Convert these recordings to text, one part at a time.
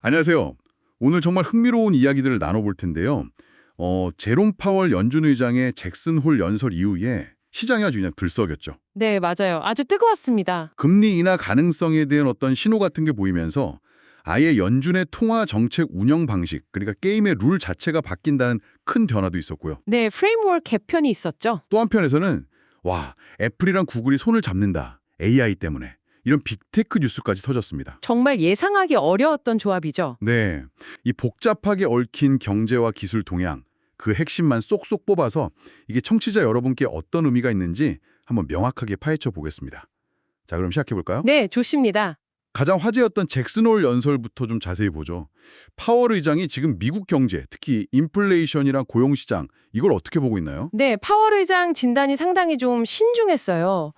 안녕하세요. 오늘 정말 흥미로운 이야기들을 나눠볼 텐데요. 어, 제롬 파월 연준 의장의 잭슨 홀 연설 이후에 시장이 아주 그냥 들썩였죠. 네, 맞아요. 아주 뜨거웠습니다. 금리 인하 가능성에 대한 어떤 신호 같은 게 보이면서 아예 연준의 통화 정책 운영 방식, 그러니까 게임의 룰 자체가 바뀐다는 큰 변화도 있었고요. 네, 프레임워크 개편이 있었죠. 또 한편에서는 와, 애플이랑 구글이 손을 잡는다. AI 때문에. 이런 빅테크 뉴스까지 터졌습니다. 정말 예상하기 어려웠던 조합이죠. 네, 이 복잡하게 얽힌 경제와 기술 동향, 그 핵심만 쏙쏙 뽑아서 이게 청취자 여러분께 어떤 의미가 있는지 한번 명확하게 파헤쳐 보겠습니다. 자, 그럼 시작해 볼까요? 네, 좋습니다. 가장 화제였던 잭슨홀 연설부터 좀 자세히 보죠. 파월 의장이 지금 미국 경제, 특히 인플레이션이랑 고용 시장 이걸 어떻게 보고 있나요? 네, 파월 의장 진단이 상당히 좀 신중했어요.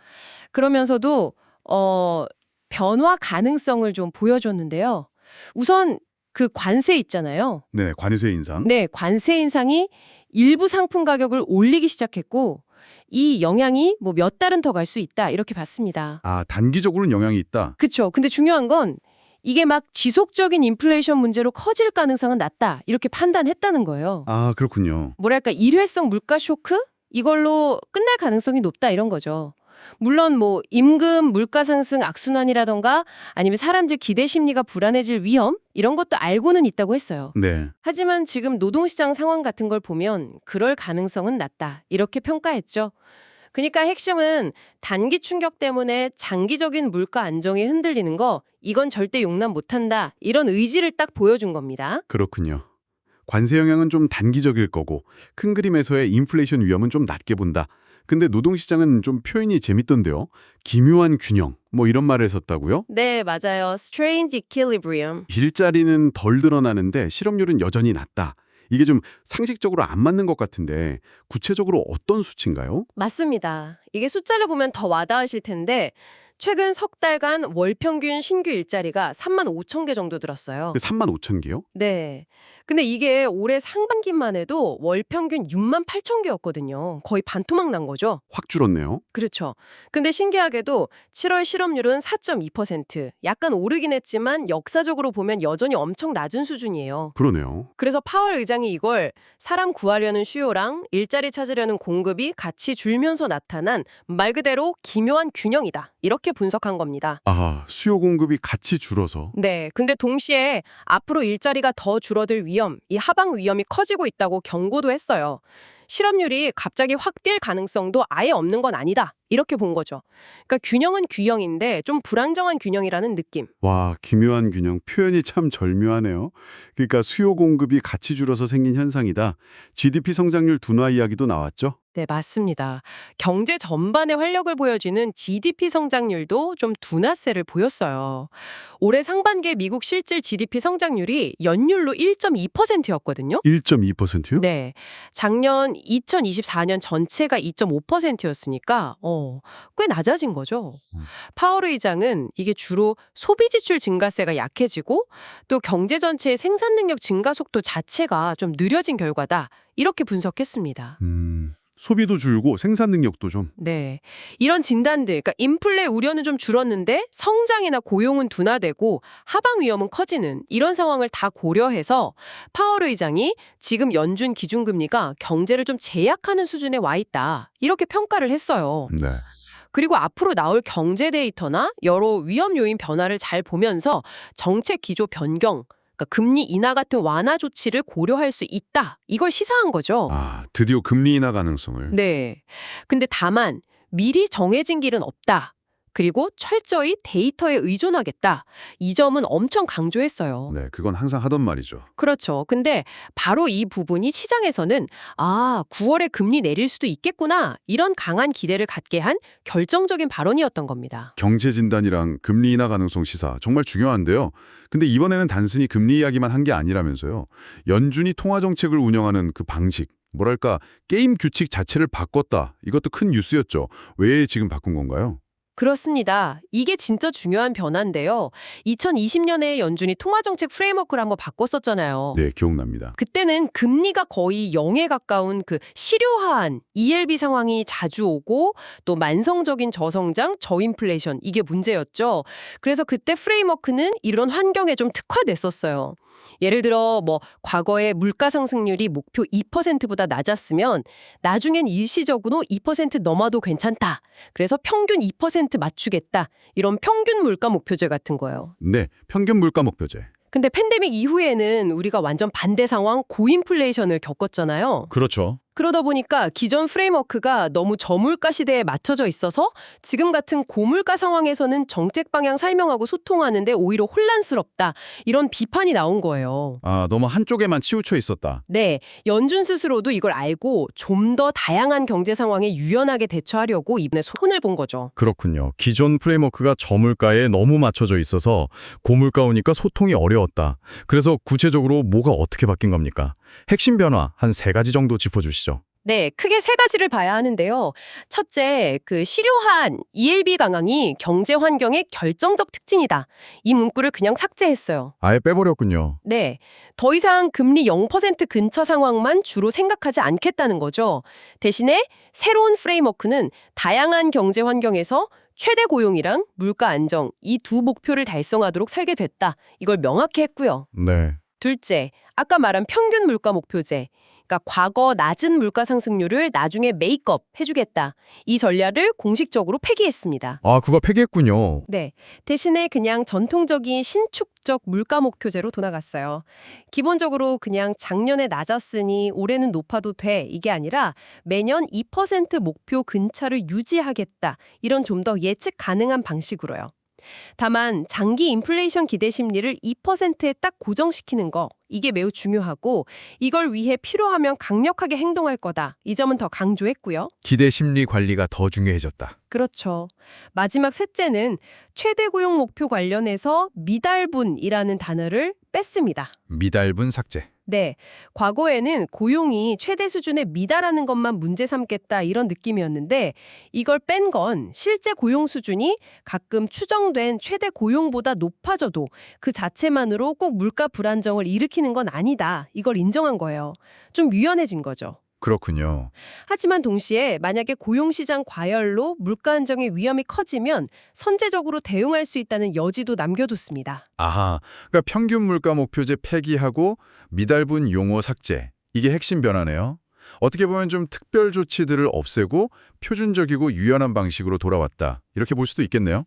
그러면서도 어, 변화 가능성을 좀 보여줬는데요. 우선 그 관세 있잖아요. 네, 관세 인상. 네, 관세 인상이 일부 상품 가격을 올리기 시작했고 이 영향이 뭐 몇 달은 더 갈 수 있다 이렇게 봤습니다. 아, 단기적으로는 영향이 있다. 그렇죠. 근데 중요한 건 이게 막 지속적인 인플레이션 문제로 커질 가능성은 낮다 이렇게 판단했다는 거예요. 아, 그렇군요. 뭐랄까 일회성 물가 쇼크 이걸로 끝날 가능성이 높다 이런 거죠. 물론 뭐 임금 물가 상승 악순환이라던가 아니면 사람들 기대 심리가 불안해질 위험 이런 것도 알고는 있다고 했어요. 네. 하지만 지금 노동시장 상황 같은 걸 보면 그럴 가능성은 낮다 이렇게 평가했죠. 그러니까 핵심은 단기 충격 때문에 장기적인 물가 안정이 흔들리는 거 이건 절대 용납 못한다 이런 의지를 딱 보여준 겁니다. 그렇군요. 관세 영향은 좀 단기적일 거고 큰 그림에서의 인플레이션 위험은 좀 낮게 본다. 근데 노동시장은 좀 표현이 재밌던데요. 기묘한 균형, 뭐 이런 말을 썼다고요? 네, 맞아요. Strange equilibrium. 일자리는 덜 드러나는데 실업률은 여전히 낮다. 이게 좀 상식적으로 안 맞는 것 같은데 구체적으로 어떤 수치인가요? 맞습니다. 이게 숫자를 보면 더 와닿으실 텐데 최근 석 달간 월 평균 신규 일자리가 3만 5천 개 정도 들었어요. 3만 5천 개요? 네. 근데 이게 올해 상반기만 해도 월 평균 6만 8천 개였거든요. 거의 반토막 난 거죠. 확 줄었네요. 그렇죠. 근데 신기하게도 7월 실업률은 4.2%. 약간 오르긴 했지만 역사적으로 보면 여전히 엄청 낮은 수준이에요. 그러네요. 그래서 파월 의장이 이걸 사람 구하려는需요랑 일자리 찾으려는 공급이 같이 줄면서 나타난 말 그대로 기묘한 균형이다. 이렇게 분석한 겁니다. 아, 수요 공급이 같이 줄어서 네. 근데 동시에 앞으로 일자리가 더 줄어들 위험, 이 하방 위험이 커지고 있다고 경고도 했어요. 실업률이 갑자기 확 뛸 가능성도 아예 없는 건 아니다. 이렇게 본 거죠. 그러니까 균형은 균형인데 좀 불안정한 균형이라는 느낌. 와, 기묘한 균형 표현이 참 절묘하네요. 그러니까 수요 공급이 같이 줄어서 생긴 현상이다. GDP 성장률 둔화 이야기도 나왔죠? 네, 맞습니다. 경제 전반의 활력을 보여주는 GDP 성장률도 좀 둔화세를 보였어요. 올해 상반기 미국 실질 GDP 성장률이 연율로 1.2%였거든요. 1.2%요? 네. 작년 2024년 전체가 2.5%였으니까 어, 꽤 낮아진 거죠. 음. 파월 의장은 이게 주로 소비 지출 증가세가 약해지고 또 경제 전체의 생산 능력 증가 속도 자체가 좀 느려진 결과다. 이렇게 분석했습니다. 음, 소비도 줄고 생산 능력도 좀. 네. 이런 진단들, 그러니까 인플레 우려는 좀 줄었는데 성장이나 고용은 둔화되고 하방 위험은 커지는 이런 상황을 다 고려해서 파월 의장이 지금 연준 기준금리가 경제를 좀 제약하는 수준에 와 있다. 이렇게 평가를 했어요. 네. 그리고 앞으로 나올 경제 데이터나 여러 위험 요인 변화를 잘 보면서 정책 기조 변경, 그러니까 금리 인하 같은 완화 조치를 고려할 수 있다. 이걸 시사한 거죠. 아, 드디어 금리 인하 가능성을. 네. 근데 다만 미리 정해진 길은 없다. 그리고 철저히 데이터에 의존하겠다. 이 점은 엄청 강조했어요. 네, 그건 항상 하던 말이죠. 그렇죠. 근데 바로 이 부분이 시장에서는 아, 9월에 금리 내릴 수도 있겠구나. 이런 강한 기대를 갖게 한 결정적인 발언이었던 겁니다. 경제 진단이랑 금리 인하 가능성 시사 정말 중요한데요. 근데 이번에는 단순히 금리 이야기만 한 게 아니라면서요. 연준이 통화 정책을 운영하는 그 방식, 뭐랄까 게임 규칙 자체를 바꿨다. 이것도 큰 뉴스였죠. 왜 지금 바꾼 건가요? 그렇습니다. 이게 진짜 중요한 변화인데요. 2020년에 연준이 통화정책 프레임워크를 한번 바꿨었잖아요. 네, 기억납니다. 그때는 금리가 거의 0에 가까운 그 실효화한 ELB 상황이 자주 오고 또 만성적인 저성장, 저인플레이션 이게 문제였죠. 그래서 그때 프레임워크는 이런 환경에 좀 특화됐었어요. 예를 들어 뭐 과거에 물가 상승률이 목표 2%보다 낮았으면 나중엔 일시적으로 2% 넘어도 괜찮다. 그래서 평균 2% 맞추겠다. 이런 평균 물가 목표제 같은 거예요. 네, 평균 물가 목표제. 근데 팬데믹 이후에는 우리가 완전 반대 상황 고인플레이션을 겪었잖아요. 그렇죠. 그러다 보니까 기존 프레임워크가 너무 저물가 시대에 맞춰져 있어서 지금 같은 고물가 상황에서는 정책 방향 설명하고 소통하는데 오히려 혼란스럽다. 이런 비판이 나온 거예요. 아, 너무 한쪽에만 치우쳐 있었다. 네, 연준 스스로도 이걸 알고 좀 더 다양한 경제 상황에 유연하게 대처하려고 이번에 손을 본 거죠. 그렇군요. 기존 프레임워크가 저물가에 너무 맞춰져 있어서 고물가 오니까 소통이 어려웠다. 그래서 구체적으로 뭐가 어떻게 바뀐 겁니까? 핵심 변화 한 세 가지 정도 짚어주시죠. 네, 크게 세 가지를 봐야 하는데요. 첫째, 그 실효한 ELB 강황이 경제 환경의 결정적 특징이다. 이 문구를 그냥 삭제했어요. 아예 빼버렸군요. 네, 더 이상 금리 0% 근처 상황만 주로 생각하지 않겠다는 거죠. 대신에 새로운 프레임워크는 다양한 경제 환경에서 최대 고용이랑 물가 안정 이 두 목표를 달성하도록 설계됐다. 이걸 명확히 했고요. 네. 둘째, 아까 말한 평균 물가 목표제. 그러니까 과거 낮은 물가 상승률을 나중에 메이크업 해주겠다. 이 전략을 공식적으로 폐기했습니다. 아, 그거 폐기했군요. 네. 대신에 그냥 전통적인 신축적 물가 목표제로 돌아갔어요. 기본적으로 그냥 작년에 낮았으니 올해는 높아도 돼. 이게 아니라 매년 2% 목표 근처를 유지하겠다. 이런 좀 더 예측 가능한 방식으로요. 다만 장기 인플레이션 기대 심리를 2%에 딱 고정시키는 거 이게 매우 중요하고 이걸 위해 필요하면 강력하게 행동할 거다. 이 점은 더 강조했고요. 기대 심리 관리가 더 중요해졌다. 그렇죠. 마지막 셋째는 최대 고용 목표 관련해서 미달분이라는 단어를 뺐습니다. 미달분 삭제. 네. 과거에는 고용이 최대 수준에 미달하는 것만 문제 삼겠다 이런 느낌이었는데 이걸 뺀 건 실제 고용 수준이 가끔 추정된 최대 고용보다 높아져도 그 자체만으로 꼭 물가 불안정을 일으키는 건 아니다. 이걸 인정한 거예요. 좀 유연해진 거죠. 그렇군요. 하지만 동시에 만약에 고용시장 과열로 물가 안정의 위험이 커지면 선제적으로 대응할 수 있다는 여지도 남겨뒀습니다. 아하, 그러니까 평균 물가 목표제 폐기하고 미달분 용어 삭제. 이게 핵심 변화네요. 어떻게 보면 좀 특별 조치들을 없애고 표준적이고 유연한 방식으로 돌아왔다. 이렇게 볼 수도 있겠네요.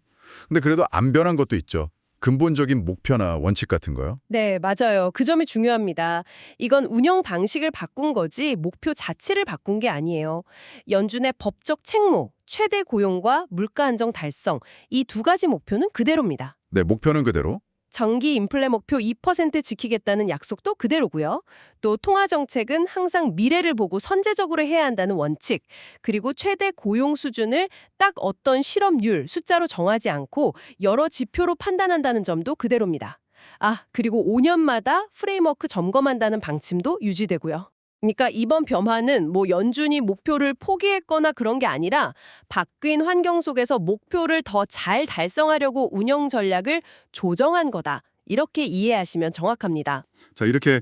근데 그래도 안 변한 것도 있죠. 근본적인 목표나 원칙 같은 거요. 네, 맞아요. 그 점이 중요합니다. 이건 운영 방식을 바꾼 거지 목표 자체를 바꾼 게 아니에요. 연준의 법적 책무, 최대 고용과 물가 안정 달성 이 두 가지 목표는 그대로입니다. 네, 목표는 그대로. 정기 인플레 목표 2% 지키겠다는 약속도 그대로고요. 또 통화 정책은 항상 미래를 보고 선제적으로 해야 한다는 원칙, 그리고 최대 고용 수준을 딱 어떤 실업률, 숫자로 정하지 않고 여러 지표로 판단한다는 점도 그대로입니다. 아, 그리고 5년마다 프레임워크 점검한다는 방침도 유지되고요. 그러니까 이번 변화는 뭐 연준이 목표를 포기했거나 그런 게 아니라 바뀐 환경 속에서 목표를 더 잘 달성하려고 운영 전략을 조정한 거다. 이렇게 이해하시면 정확합니다. 자, 이렇게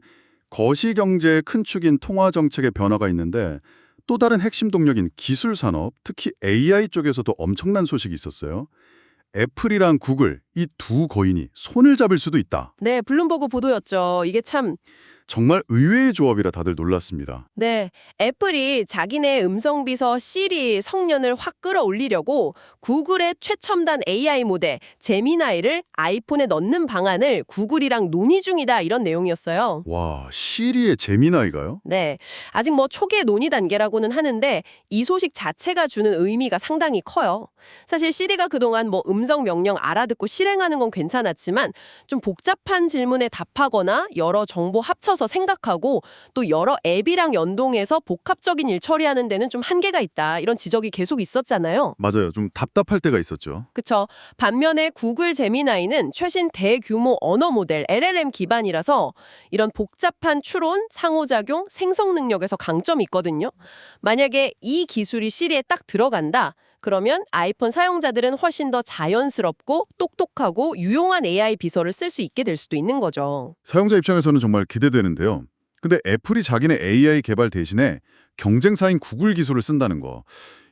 거시 경제의 큰 축인 통화 정책의 변화가 있는데 또 다른 핵심 동력인 기술 산업, 특히 AI 쪽에서도 엄청난 소식이 있었어요. 애플이랑 구글 이 두 거인이 손을 잡을 수도 있다. 네, 블룸버그 보도였죠. 이게 참 정말 의외의 조합이라 다들 놀랐습니다. 네, 애플이 자기네 음성 비서 시리 성년을 확 끌어올리려고 구글의 최첨단 AI 모델 제미나이를 아이폰에 넣는 방안을 구글이랑 논의 중이다 이런 내용이었어요. 와, 시리의 재미나이가요? 네, 아직 뭐 초기의 논의 단계라고는 하는데 이 소식 자체가 주는 의미가 상당히 커요. 사실 시리가 그동안 뭐 음성 명령 알아듣고 실행하는 건 괜찮았지만 좀 복잡한 질문에 답하거나 여러 정보 합쳐 서 생각하고 또 여러 앱이랑 연동해서 복합적인 일 처리하는 데는 좀 한계가 있다. 이런 지적이 계속 있었잖아요. 맞아요. 좀 답답할 때가 있었죠. 그쵸. 반면에 구글 제미나이는 최신 대규모 언어 모델 LLM 기반이라서 이런 복잡한 추론, 상호작용, 생성 능력에서 강점이 있거든요. 만약에 이 기술이 시리에 딱 들어간다. 그러면 아이폰 사용자들은 훨씬 더 자연스럽고 똑똑하고 유용한 AI 비서를 쓸 수 있게 될 수도 있는 거죠. 사용자 입장에서는 정말 기대되는데요. 근데 애플이 자기네 AI 개발 대신에 경쟁사인 구글 기술을 쓴다는 거.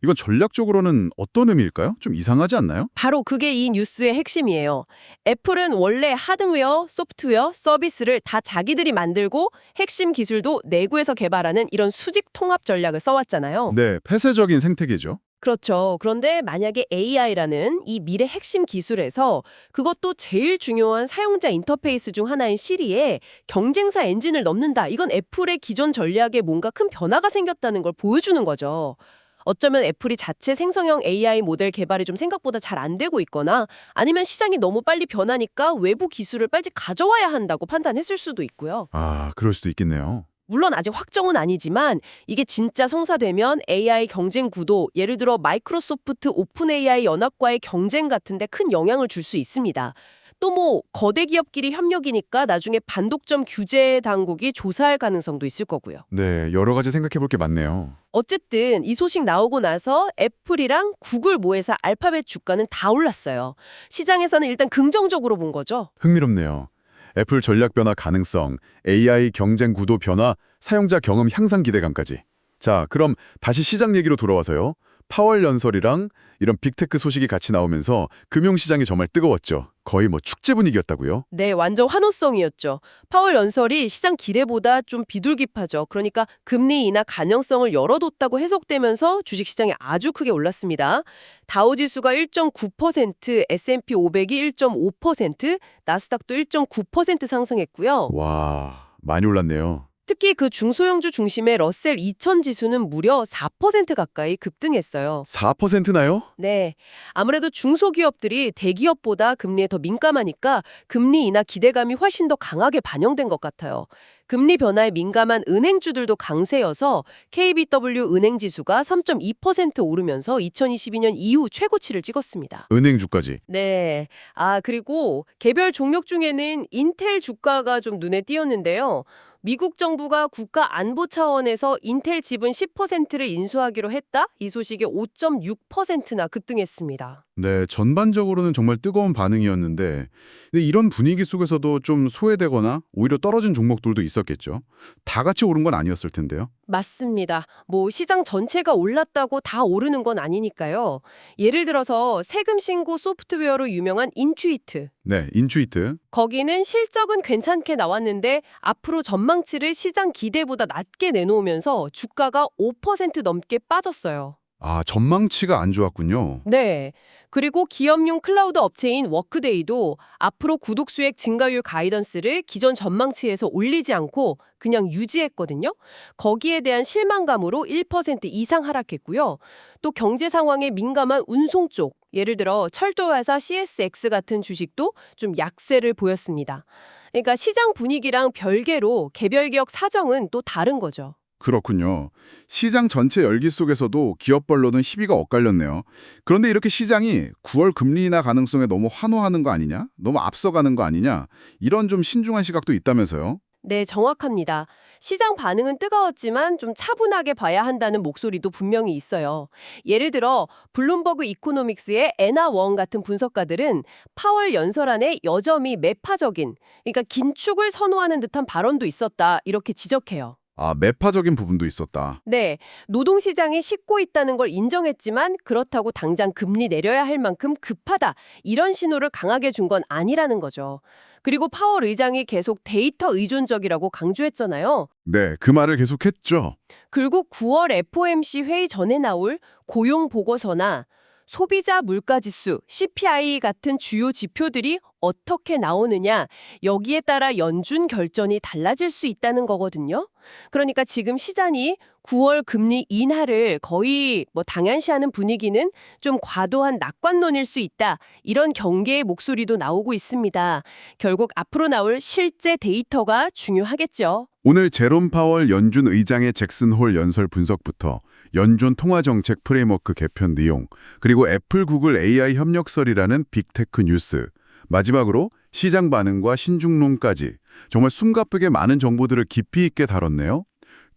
이건 전략적으로는 어떤 의미일까요? 좀 이상하지 않나요? 바로 그게 이 뉴스의 핵심이에요. 애플은 원래 하드웨어, 소프트웨어, 서비스를 다 자기들이 만들고 핵심 기술도 내구해서 개발하는 이런 수직 통합 전략을 써왔잖아요. 네, 폐쇄적인 생태계죠. 그렇죠. 그런데 만약에 AI라는 이 미래 핵심 기술에서 그것도 제일 중요한 사용자 인터페이스 중 하나인 시리에 경쟁사 엔진을 넣는다. 이건 애플의 기존 전략에 뭔가 큰 변화가 생겼다는 걸 보여주는 거죠. 어쩌면 애플이 자체 생성형 AI 모델 개발이 좀 생각보다 잘 안 되고 있거나 아니면 시장이 너무 빨리 변하니까 외부 기술을 빨리 가져와야 한다고 판단했을 수도 있고요. 아, 그럴 수도 있겠네요. 물론 아직 확정은 아니지만 이게 진짜 성사되면 AI 경쟁 구도, 예를 들어 마이크로소프트 오픈 AI 연합과의 경쟁 같은 데 큰 영향을 줄 수 있습니다. 또 뭐 거대 기업끼리 협력이니까 나중에 반독점 규제 당국이 조사할 가능성도 있을 거고요. 네, 여러 가지 생각해 볼 게 많네요. 어쨌든 이 소식 나오고 나서 애플이랑 구글 모회사 알파벳 주가는 다 올랐어요. 시장에서는 일단 긍정적으로 본 거죠. 흥미롭네요. 애플 전략 변화 가능성, AI 경쟁 구도 변화, 사용자 경험 향상 기대감까지. 자, 그럼 다시 시장 얘기로 돌아와서요. 파월 연설이랑 이런 빅테크 소식이 같이 나오면서 금융시장이 정말 뜨거웠죠. 거의 뭐 축제 분위기였다고요. 네, 완전 환호성이었죠. 파월 연설이 시장 기대보다 좀 비둘기파죠. 그러니까 금리 인하 가능성을 열어뒀다고 해석되면서 주식시장이 아주 크게 올랐습니다. 다우지수가 1.9%, S&P 500이 1.5%, 나스닥도 1.9% 상승했고요. 와, 많이 올랐네요. 특히 그 중소형주 중심의 러셀 2000 지수는 무려 4% 가까이 급등했어요. 4%나요? 네. 아무래도 중소기업들이 대기업보다 금리에 더 민감하니까 금리 인하 기대감이 훨씬 더 강하게 반영된 것 같아요. 금리 변화에 민감한 은행주들도 강세여서 KBW 은행 지수가 3.2% 오르면서 2022년 이후 최고치를 찍었습니다. 은행주까지. 네. 아, 그리고 개별 종목 중에는 인텔 주가가 좀 눈에 띄었는데요. 미국 정부가 국가 안보 차원에서 인텔 지분 10%를 인수하기로 했다? 이 소식에 5.6%나 급등했습니다. 네, 전반적으로는 정말 뜨거운 반응이었는데 이런 분위기 속에서도 좀 소외되거나 오히려 떨어진 종목들도 있었겠죠. 다 같이 오른 건 아니었을 텐데요. 맞습니다. 뭐 시장 전체가 올랐다고 다 오르는 건 아니니까요. 예를 들어서 세금 신고 소프트웨어로 유명한 인투이트. 네, 인투이트. 거기는 실적은 괜찮게 나왔는데 앞으로 전망치를 시장 기대보다 낮게 내놓으면서 주가가 5% 넘게 빠졌어요. 아, 전망치가 안 좋았군요. 네. 그리고 기업용 클라우드 업체인 워크데이도 앞으로 구독 수액 증가율 가이던스를 기존 전망치에서 올리지 않고 그냥 유지했거든요. 거기에 대한 실망감으로 1% 이상 하락했고요. 또 경제 상황에 민감한 운송 쪽, 예를 들어 철도회사 CSX 같은 주식도 좀 약세를 보였습니다. 그러니까 시장 분위기랑 별개로 개별 기업 사정은 또 다른 거죠. 그렇군요. 시장 전체 열기 속에서도 기업별로는 희비가 엇갈렸네요. 그런데 이렇게 시장이 9월 금리 인하 가능성에 너무 환호하는 거 아니냐? 너무 앞서가는 거 아니냐? 이런 좀 신중한 시각도 있다면서요. 네, 정확합니다. 시장 반응은 뜨거웠지만 좀 차분하게 봐야 한다는 목소리도 분명히 있어요. 예를 들어 블룸버그 이코노믹스의 웡 같은 분석가들은 파월 연설 안에 여점이 매파적인, 그러니까 긴축을 선호하는 듯한 발언도 있었다 이렇게 지적해요. 아, 매파적인 부분도 있었다. 네, 노동시장이 식고 있다는 걸 인정했지만 그렇다고 당장 금리 내려야 할 만큼 급하다 이런 신호를 강하게 준 건 아니라는 거죠. 그리고 파월 의장이 계속 데이터 의존적이라고 강조했잖아요. 네, 그 말을 계속했죠. 그리고 9월 FOMC 회의 전에 나올 고용 보고서나 소비자 물가지수, CPI 같은 주요 지표들이 어떻게 나오느냐, 여기에 따라 연준 결전이 달라질 수 있다는 거거든요. 그러니까 지금 시장이 9월 금리 인하를 거의 뭐 당연시하는 분위기는 좀 과도한 낙관론일 수 있다. 이런 경계의 목소리도 나오고 있습니다. 결국 앞으로 나올 실제 데이터가 중요하겠죠. 오늘 제롬 파월 연준 의장의 잭슨 홀 연설 분석부터 연준 통화정책 프레임워크 개편 내용, 그리고 애플 구글 AI 협력설이라는 빅테크 뉴스, 마지막으로 시장 반응과 신중론까지 정말 숨가쁘게 많은 정보들을 깊이 있게 다뤘네요.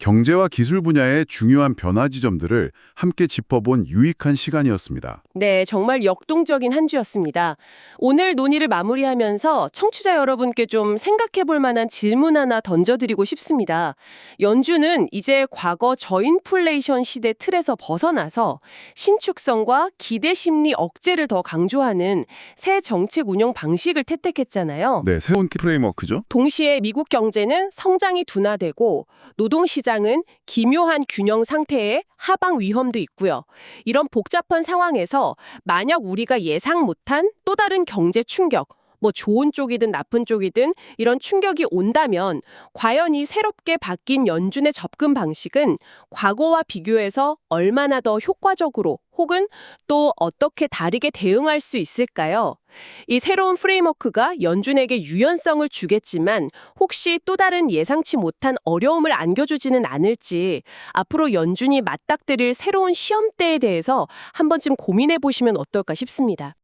경제와 기술 분야의 중요한 변화 지점들을 함께 짚어본 유익한 시간이었습니다. 네, 정말 역동적인 한 주였습니다. 오늘 논의를 마무리하면서 청취자 여러분께 좀 생각해 볼 만한 질문 하나 던져드리고 싶습니다. 연준은 이제 과거 저인플레이션 시대 틀에서 벗어나서 신축성과 기대 심리 억제를 더 강조하는 새 정책 운영 방식을 채택했잖아요. 네, 새로운 프레임워크죠. 동시에 미국 경제는 성장이 둔화되고 노동시 장은 기묘한 균형 상태에 하방 위험도 있고요. 이런 복잡한 상황에서 만약 우리가 예상 못한 또 다른 경제 충격, 뭐 좋은 쪽이든 나쁜 쪽이든 이런 충격이 온다면 과연 이 새롭게 바뀐 연준의 접근 방식은 과거와 비교해서 얼마나 더 효과적으로 혹은 또 어떻게 다르게 대응할 수 있을까요? 이 새로운 프레임워크가 연준에게 유연성을 주겠지만 혹시 또 다른 예상치 못한 어려움을 안겨주지는 않을지 앞으로 연준이 맞닥뜨릴 새로운 시험대에 대해서 한 번쯤 고민해 보시면 어떨까 싶습니다.